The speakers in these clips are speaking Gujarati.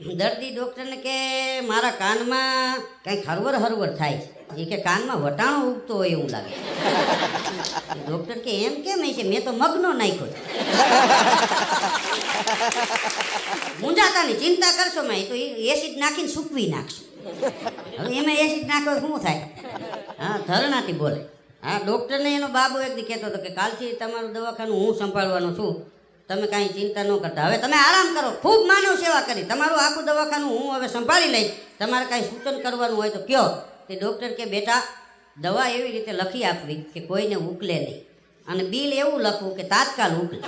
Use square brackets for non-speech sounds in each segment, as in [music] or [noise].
દર્દી ડૉક્ટરને કે મારા કાનમાં કંઈક હરવર હરવર થાય છે. એ કે કાનમાં વટાણો ઉગતો હોય એવું લાગે ડૉક્ટર કે એમ કેમ છે મેં તો મગનો નાખ્યો મૂંઝાતાની ચિંતા કરશો મેં તો એસિડ નાખીને સૂકવી નાખશું. હવે એમાં એસિડ નાખો શું થાય? હા, ધરણાથી બોલે. હા, ડૉક્ટરને એનો બાબુ એક કહેતો હતો કે કાલથી તમારું દવાખાનું હું સંભાળવાનો છું. તમે કાંઈ ચિંતા ન કરતા. હવે તમે આરામ કરો. ખૂબ માનવ સેવા કરી. તમારું આખું દવાખાનું હું હવે સંભાળી લઈશ. તમારે કાંઈ સૂચન કરવાનું હોય તો કયો. તે ડૉક્ટર કે, બેટા, દવા એવી રીતે લખી આપવી કે કોઈને ઉકલે નહીં. અને બિલ એવું લખવું કે તાત્કાલ ઉકલે. [laughs]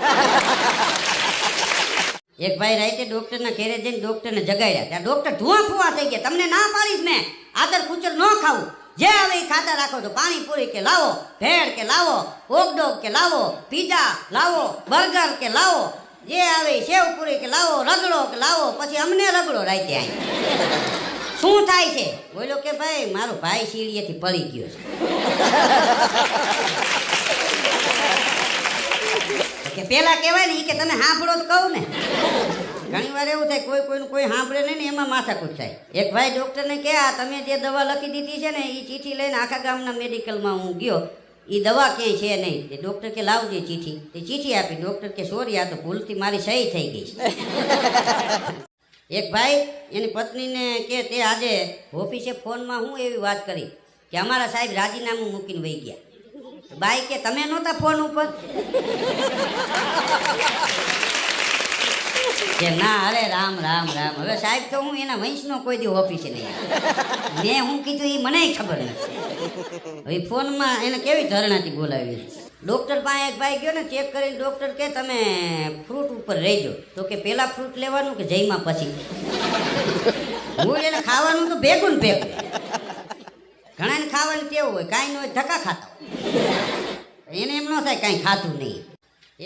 એક ભાઈ રાઈતે ડૉક્ટરના ઘેરે જઈને ડૉક્ટરને જગાડ્યા. ત્યાં ડોક્ટર ધુઆ ફુવા થઈ ગયા. તમને ના પાડીશ મેં. આદર ખૂચર ન ખાવું. જે આવી ખાતા રાખો છો પાણીપુરી કે લાવો, ભેળ કે લાવો, ઓગડોગ કે લાવો, પીઝા લાવો, બર્ગર કે લાવો, જે આવે સેવપુરી કે લાવો, રગડો કે લાવો, પછી અમને રગડો રાખે અહીં. શું થાય છે? બોલો કે ભાઈ, મારો ભાઈ સીડીએથી પડી ગયો છે. કે પેલા કહેવાય ને એ કે તમે સાંભળો તો કહું ને. ઘણી વાર એવું થાય કોઈ કોઈનું કોઈ સાંભળે નહીં ને એમાં માથાકૂટ થાય એક ભાઈ ડૉક્ટરને કહે આ તમે જે દવા લખી દીધી છે ને એ ચીઠી લઈને આખા ગામના મેડિકલમાં હું ગયો. એ દવા ક્યાંય છે નહીં. તે ડૉક્ટર કે લાવજે ચીઠી તે ચીઠી આપી ડૉક્ટર કે સોરી આ તો ભૂલથી મારી સહી થઈ ગઈ છે. [laughs] એક ભાઈ એની પત્નીને કે તે આજે ઓફિસે ફોનમાં હું એવી વાત કરી કે અમારા સાહેબ રાજીનામું મૂકીને વહી ગયા. બાઈ કે તમે નહોતા ફોન ઉપર? કે ના, અરે રામ રામ રામ. હવે સાહેબ તો હું એના વંશનો કોઈ દી ઓફિસે નહીં. મેં હું કીધું એ મને ખબર નથી. હવે ફોનમાં એને કેવી ધરણાથી બોલાવી? ડૉક્ટર પાસે એક ભાઈ ગયો ને, ચેક કરીને ડૉક્ટર કે તમે ફ્રૂટ ઉપર રહેજો. તો કે પેલા ફ્રૂટ લેવાનું કે જઈમાં પછી? હું એને ખાવાનું તો ભેગું ને ભેગું. ઘણાને ખાવાનું કેવું હોય, કાંઈ ન હોય, ધક્કા ખાતા એને એમ ન થાય કાંઈ ખાતું નહીં.